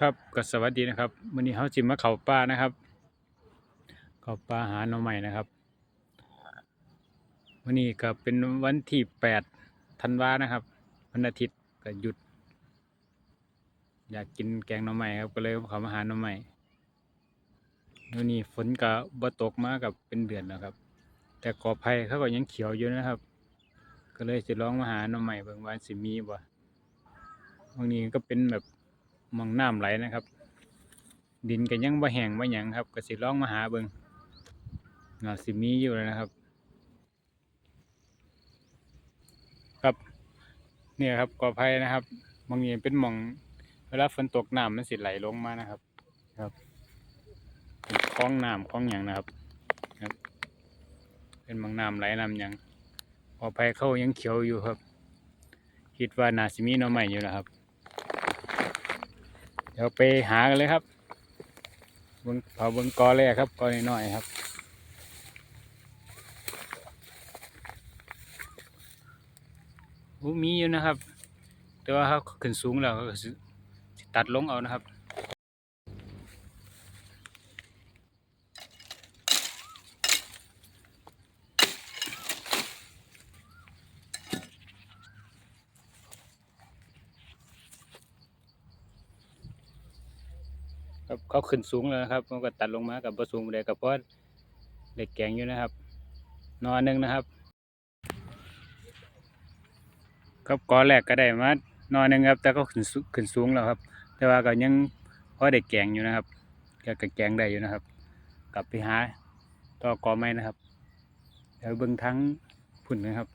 ครับก็สวัสดีนะครับวันนี้เขาจิมาเขาป่านะครับเขาป่าหาหน่อใหม่นะครับวันนี้ก็เป็นวันที่แปดธันวานะครับวันอาทิตย์ก็หยุด อยากกินแกงหน่อใหม่ครับก็เลยเขามาหาหน่อใหม่วันนี้ฝนก็บ่ตกมากับเป็นเดือนแล้วครับ แต่กอไผ่เขาก็ยังเขียวอยู่นะครับ ก็เลยจะลองมาหาหน่อใหม่เบิ่งว่าสิมีบ่บางนี้ก็เป็นแบบ มองน้ำไหลนะครับ ดินก็ยังบ่แห้งบ่หยังครับก็สิลองมาหาเบิ่งน่าสิมีอยู่แล้วนะครับ ครับเนี่ยครับกอไผ่นะครับบางทีเป็นหมองเวลาฝนตกน้ำมันสิไหลลงมานะครับ ครับคล้องน้ำคล้องหยังนะครับครับ เป็นหมองน้ำไหลน้ำหยังกอไผ่เข้ายังเขียวอยู่ครับ คิดว่าน่าสิมีน่อใหม่อยู่นะครับ เดี๋ยวไปหากันเลยครับบนเผาบนกอแรกครับกอน้อยๆครับโอ้มีอยู่นะครับ แต่ว่าเขาขึ้นสูงแล้วก็ตัดลงเอานะครับ ขึ้นสูงแล้วนะครับมันก็ตัดลงมากับประสูงเลยกับเพราะเด็กแกงอยู่นะครับ นอนหนึ่งนะครับครับกอแรกก็ได้มานอนหนึ่งครับ แต่ก็ขึ้นสูขึ้นสูงแล้วครับ แต่ว่าก็ยังพอเด็กแกงอยู่นะครับก็กแกงได้อยู่นะครับ กลับไปหาต่อกอไม้นะครับเดี๋ยวเบิ่งทั้งผุ่นนะครับ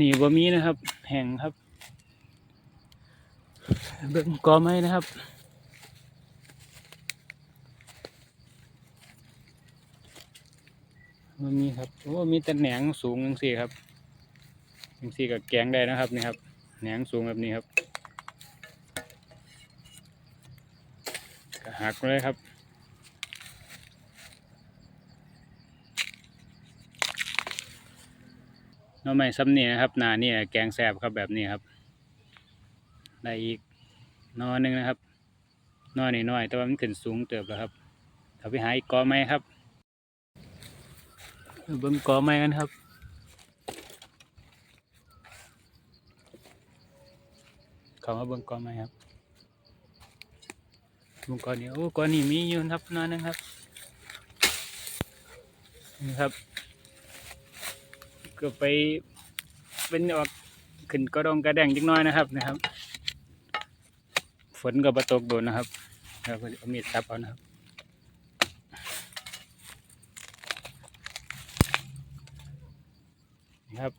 นี่บ่มีนะครับ แห้งครับ เบิ่งกอไม้นะครับบ่มีครับโอ้มีแต่แหนงสูงจังซี่ครับจังซี่ก็แกงได้นะครับนี่ครับแหนงสูงแบบนี้ครับหักเลยครับ น้อไม้ซ้ำนี่นะครับนาเนี่ยแกงแซบครับแบบนี้ครับได้อีกนอหนึงนะครับนอนน้อยแต่ว่ามันขึ้นสูงเติบแล้วครับถ้าไปหาอีกกอไม้ครับเบิ่งกอไม้กันครับเข้ามาเบิ่งกอไม้ครับเบิ่งกอนี้โอ้กอนี้มีอยู่ครับนอหนึงครับนี่ครับ ก็ไปเป็นออกขึ้นกระดองกระแดงจักน้อยนะครับนะครับ ฝนก็ประตกโดนนะครับแล้วก็เอามีดซับเอานะครับนี่ครับ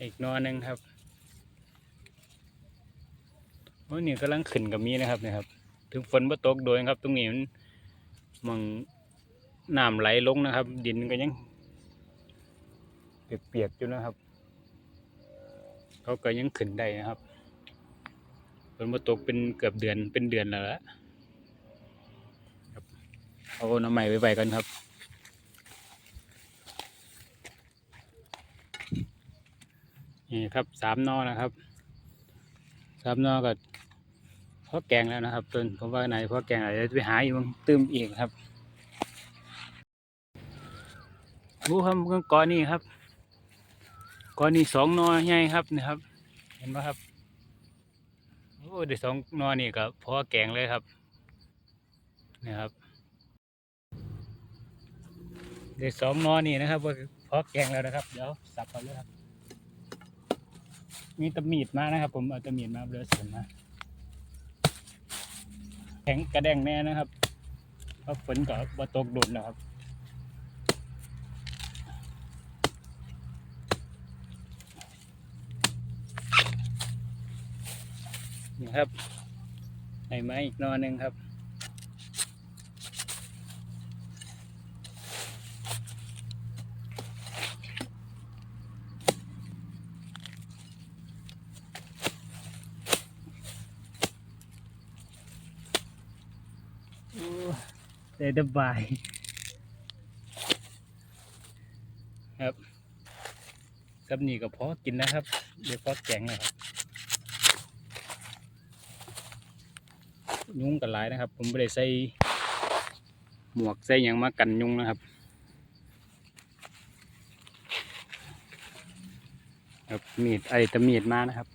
อีกนอหนึ่งครับโอ้นี่กำลังขึ้นกับมีนะครับนะครับ ถึงฝนประตกโดนครับ ตรงนี้มันมองน้ำไหลลงนะครับ ดินก็ยัง เปียกๆอยู่นะครับ เขาก็ยังขึ้นได้นะครับฝนมาตกเป็นเกือบเดือนเป็นเดือนแล้วละครับเอาน้ำใหม่ไปไว้กันครับนี่ครับสามนอนะครับสามนอก็พอแกงแล้วนะครับต้นผมว่าไหนพอแกงอาจจะไปหาอีกมั้งตื้มอีกครับรู้ครับก้อนนี้ครับ ก้อนนี้สองนอใหญ่ครับนะครับ เห็นไหมครับโอ้ได้สองนอนี่ก็พอแกงเลยครับนี่ครับได้สองนอนี่นะครับว่าพอแกงแล้วนะครับ เดี๋ยวสับเอาเลยครับมีตะมีดมานะครับ ผมเอาตะมีดมาเลือเสียมาแข็งกระแดงแน่นะครับเพราะฝนก็บ่ตกดุนนะครับ นี่ครับไอ้ไม้อีกนอหนึ่งครับโอ้ได้สบายครับกับนี่ก็พอกินนะครับเดี๋ยวพอแกงนะครับ ยุงกันหลายนะครับ ผมไม่ได้ใส่หมวกใส่ยังมากันยุงนะครับครับมีดไอ้ตะมีดมานะครับ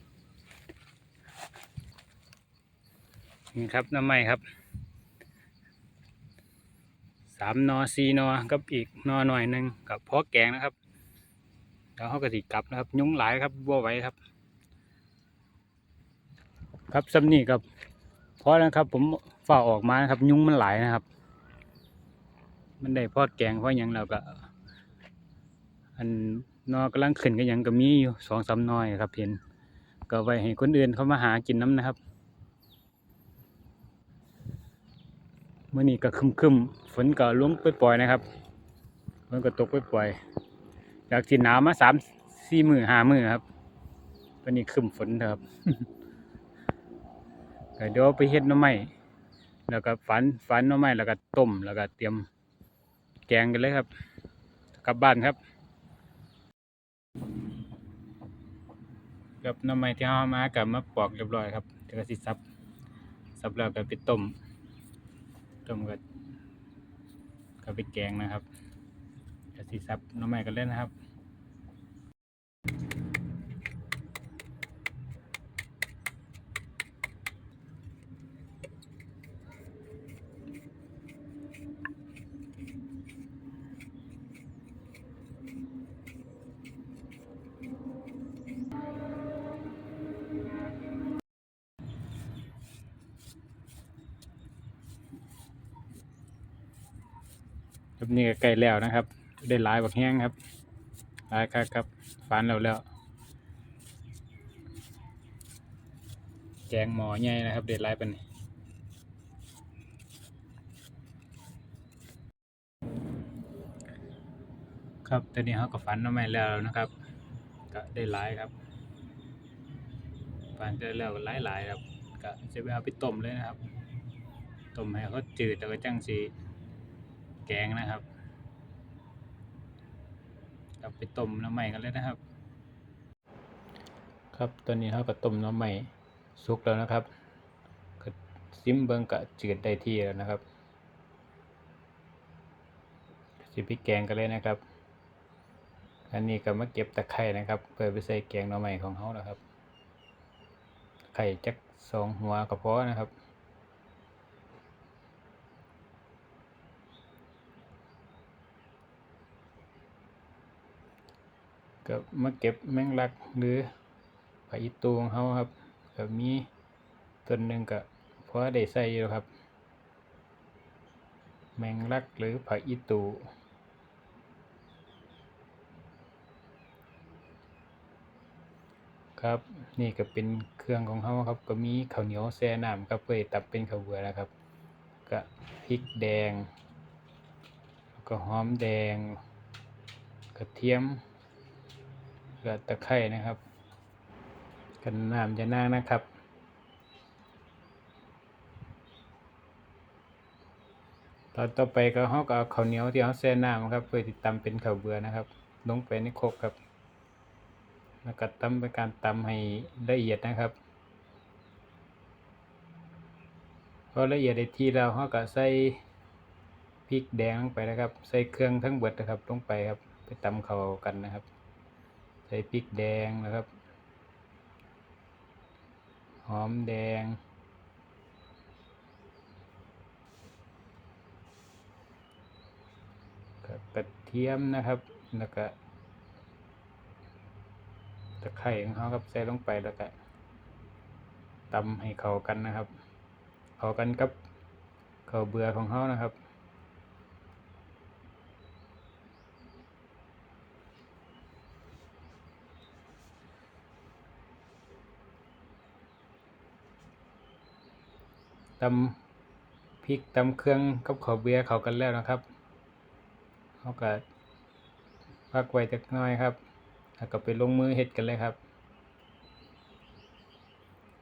นี่ครับน้ำไม้ครับสามนอสี่นอกับอีกนอหน่อยหนึ่งกับพอแกงนะครับแล้วเขาก็สิกลับนะครับ ยุงหลายครับบัวไว้ครับ ครับสำนีกับ พอแล้วครับ ผมฝ่าออกมานะครับ ยุงมันหลายนะครับ มันได้พอดแกงเพราะหยังเราก็ อันนอกำลังขึ้นก็ยังก็มีอยู่สองสามนอยครับเห็นก็ไว้ให้คนอื่นเขามาหากินน้ำนะครับเมื่อนี้ก็คึมคึมๆฝนก็ลงปล่อยๆนะครับฝนก็ตกปล่อยๆจากที่หนาวมาสามสี่มือห้ามือครับตอนนี้คึมฝนครับ ก็เดี๋ยวไปเฮ็ดน้ำไม้แล้วก็ฝันฝันน้ำไม้แล้วก็ต้มแล้วก็เตรียมแกงกันเลยครับ กลับบ้านครับกับน้ำไม้ที่เอามากับมาปอกเรียบร้อยครับเดี๋ยวก็สิซับซับแล้วก็ไปต้มต้มก็ก็ไปแกงนะครับก็สิซับน้ำไม้กันเล่นนะครับ ครับนี่ก็ใกล้แล้วนะครับ ได้หลายบักแห้งครับหลายครับครับฟานแล้วแล้วแกงหมอใหญ่นะครับ เด็ดหลายเป็นครับตอนนี้เขาก็ฝันมาใหม่แล้วนะครับ ก็ได้หลายครับฝันได้แล้วหลายหลายครับก็จะไปเอาไปต้มเลยนะครับต้มให้เขาจืดแล้วก็จังสี กงนะครับกลับไปต้มน้ำใหม่กันเลยนะครับ ครับตอนนี้เราก็ต้มน้ำใหม่สุกแล้วนะครับก็ซิมเบิงกะจืดได้ที่แล้วนะครับสิพริกแกงกันเลยนะครับ อันนี้ก็มาเก็บตะไคร่นะครับ เพื่อไปใส่แกงหน้ำใหม่ของเขานะครับ ไข่จักสองหัวก็พอนะครับ ก็มาเก็บแมงลักหรือผักอีตูของเขาครับก็มีต้นหนึ่งก็พอได้ใส่อยู่ครับ แมงลักหรือผักอีตูครับนี่ก็เป็นเครื่องของเขาครับ ก็มีข้าวเหนียวแซ่น้ำครับเพื่อตับเป็นข้าวเบื่อนะครับ ก็พริกแดง แล้วก็หอมแดง กระเทียม แล้วตะไคร่นะครับ กันน้ำจะนางนะครับ ตอนต่อไปก็เขาก็เอาข้าวเหนียวที่เขาแช่น้ำครับ เพื่อติดตำเป็นข้าวเบื่อนะครับ ลงไปในครกครับ แล้วก็ตำเป็นการตำให้ละเอียดนะครับพอละเอียดได้ที่แล้วเขาก็ใส่พริกแดงลงไปนะครับ ใส่เครื่องทั้งเบิดนะครับลงไปครับ ไปตำเข้ากันนะครับ ใส่พริกแดงนะครับ หอมแดง กระเทียมนะครับ แล้วก็ตะไคร่ของเขาครับใส่ลงไปแล้วก็ตำให้เข้ากันนะครับ เข้ากันกับข้าวเบื่อของเขานะครับ ตำพริกตำเครื่องกับข้าวเบียร์เขากันแล้วนะครับเขาก็พักไว้จักน้อยครับแล้วก็ไปลงมือเฮ็ดกันเลยครับ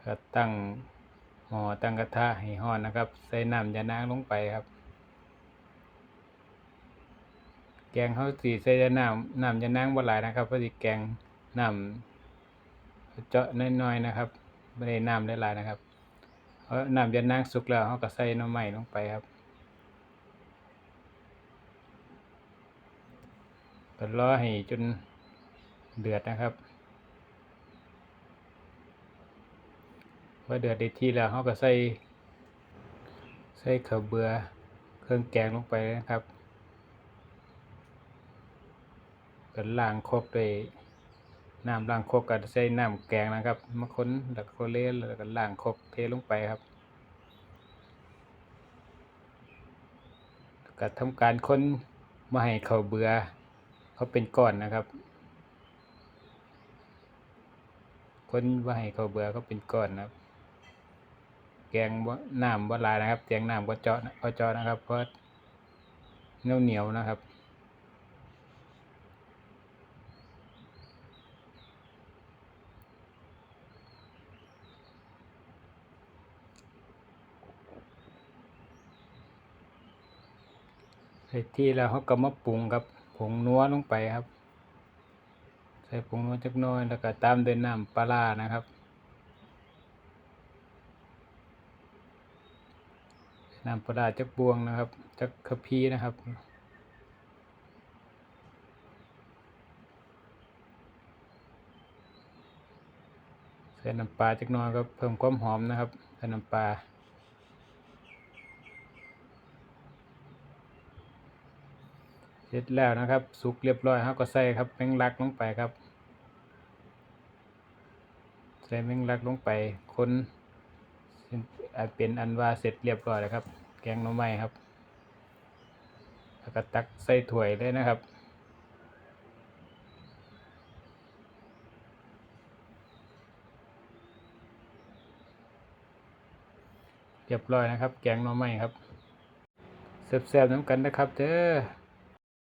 ก็ตั้งหม้อตั้งกระทะให้ร้อนนะครับ ใส่น้ำยานางลงไปครับ แกงเขาสีใส่แต่น้ำน้ำจะนั่งบ่หลายนะครับเพราะสิแกงน้ำเจาะน้อยๆนะครับไม่ได้น้ำได้หลายนะครับ เพราะน้ำจะนั่งสุกแล้วเขาก็ใส่น้ำใหม่ลงไปครับก็รอให้จนเดือดนะครับพอเดือดได้ที่แล้วเขาก็ใส่ใส่ข้าวเบือเครื่องแกงลงไปนะครับก็ล้างครกด้วย น้ำล้างครกก็ใส่น้ำแกงนะครับ มาคนแล้วก็เล่นแล้วก็ล้างครกเทลงไปครับก็ทำการค้นมาให้เขาเบือเขาเป็นก้อนนะครับ ค้นว่าให้เขาเบือเขาเป็นก้อนนะครับ แกงน้ำบ่หลายนะครับแกงน้ำบ่เจาะบ่เจาะนะครับเพราะเหนียวเหนียวๆนะครับ ใส่ที่แล้วเขาก็มาปรุงกับผงนัวลงไปครับ ใส่ผงนัวจักน้อยแล้วก็ตามด้วยน้ำปลานะครับน้ำปลาจักบวงนะครับจักกะพีนะครับใส่น้ำปลาจักน้อยก็เพิ่มความหอมนะครับใส่น้ำปลา เสร็จแล้วนะครับ สุกเรียบร้อยเขาก็ใส่ครับแมงลักลงไปครับ ใส่แมงลักลงไปคนเป็นอันว่าเสร็จเรียบร้อยแล้วครับ แกงหน่อไม้ครับแล้วก็ตักใส่ถ้วยเลยนะครับเรียบร้อยนะครับ แกงหน่อไม้ครับแซ่บๆน้ำกันนะครับเด้อ